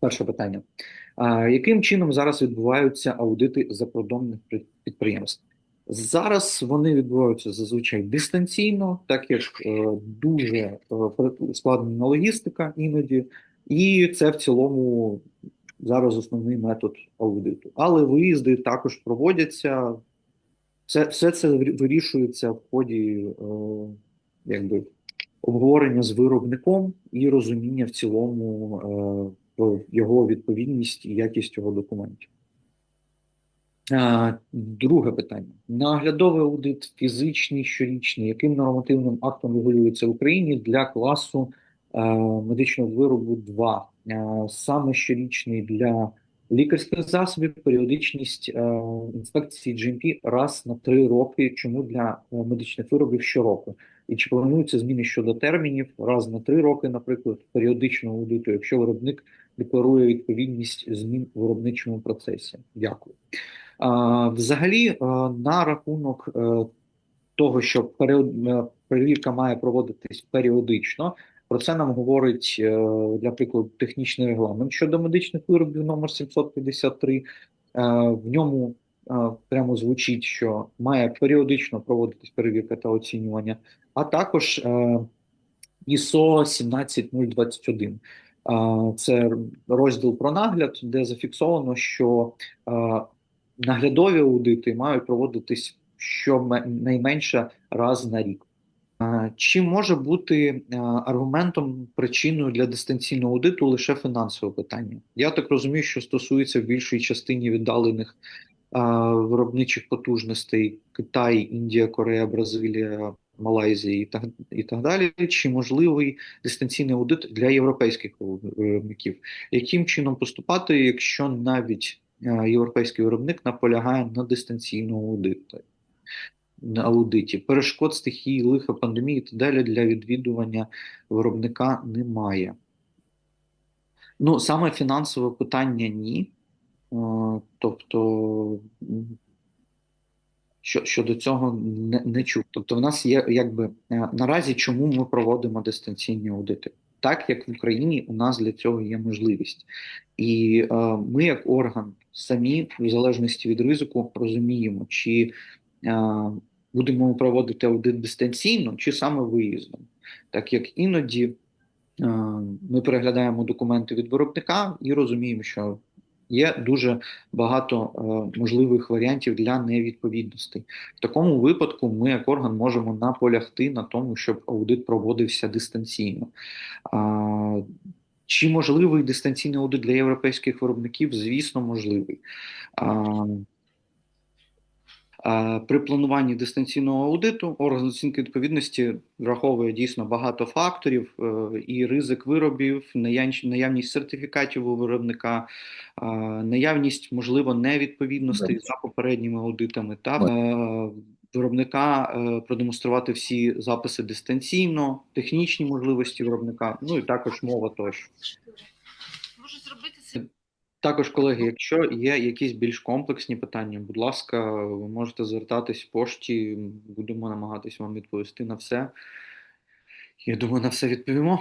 Перше питання. А, яким чином зараз відбуваються аудити закордонних підприємств? Зараз вони відбуваються зазвичай дистанційно, так як е, дуже е, складна логістика іноді, і це в цілому зараз основний метод аудиту. Але виїзди також проводяться. Все, все це вирішується в ході е, якби, обговорення з виробником і розуміння в цілому е, його відповідність і якість його документів. Друге питання: наглядовий аудит фізичний, щорічний, яким нормативним актом регулюється в Україні для класу медичного виробу 2, е, саме щорічний для лікарських засобів, періодичність інспекції GMP раз на три роки. Чому для е, медичних виробів щороку? І чи плануються зміни щодо термінів раз на три роки, наприклад, періодичного аудиту, якщо виробник декларує відповідність змін в виробничому процесі? Дякую. Взагалі, на рахунок е, того, що е, перевірка має проводитись періодично. Про це нам говорить е, для прикладу технічний регламент щодо медичних виробів номер 753. В ньому прямо звучить, що має періодично проводитись перевірка та оцінювання, а також ISO 17021. Це розділ про нагляд, де зафіксовано, що наглядові аудити мають проводитись щонайменше раз на рік. Чи може бути аргументом причиною для дистанційного аудиту лише фінансове питання? Я так розумію, що стосується в більшій частині віддалених виробничих потужностей Китай, Індія, Корея, Бразилія, Малайзія і так і так далі. Чи можливий дистанційний аудит для європейських виробників? Яким чином поступати, якщо навіть європейський виробник наполягає на дистанційному аудиті? На аудиті перешкод стихії, лиха, пандемії і так далі для відвідування виробника немає. Ну, саме фінансове питання ні. Тобто що, щодо цього не, не чув. Тобто, в нас є якби е, наразі, чому ми проводимо дистанційні аудити? Так як в Україні у нас для цього є можливість, і е, ми, як орган, самі в залежності від ризику, розуміємо, чи е, будемо проводити аудит дистанційно, чи саме виїздом, так як іноді е, ми переглядаємо документи від виробника і розуміємо, що Є дуже багато е, можливих варіантів для невідповідностей. В такому випадку ми, як орган, можемо наполягти на тому, щоб аудит проводився дистанційно. Чи можливий дистанційний аудит для європейських виробників? Звісно, можливий. При плануванні дистанційного аудиту орган оцінки відповідності враховує дійсно багато факторів: е, і ризик виробів, наявність сертифікатів у виробника, наявність, можливо, невідповідностей за попередніми аудитами та е, виробника е, продемонструвати всі записи дистанційно, технічні можливості виробника, ну і також мова тощо. Також, колеги, якщо є якісь більш комплексні питання, будь ласка, ви можете звертатись в пошті, будемо намагатися вам відповісти на все. Я думаю, на все відповімо.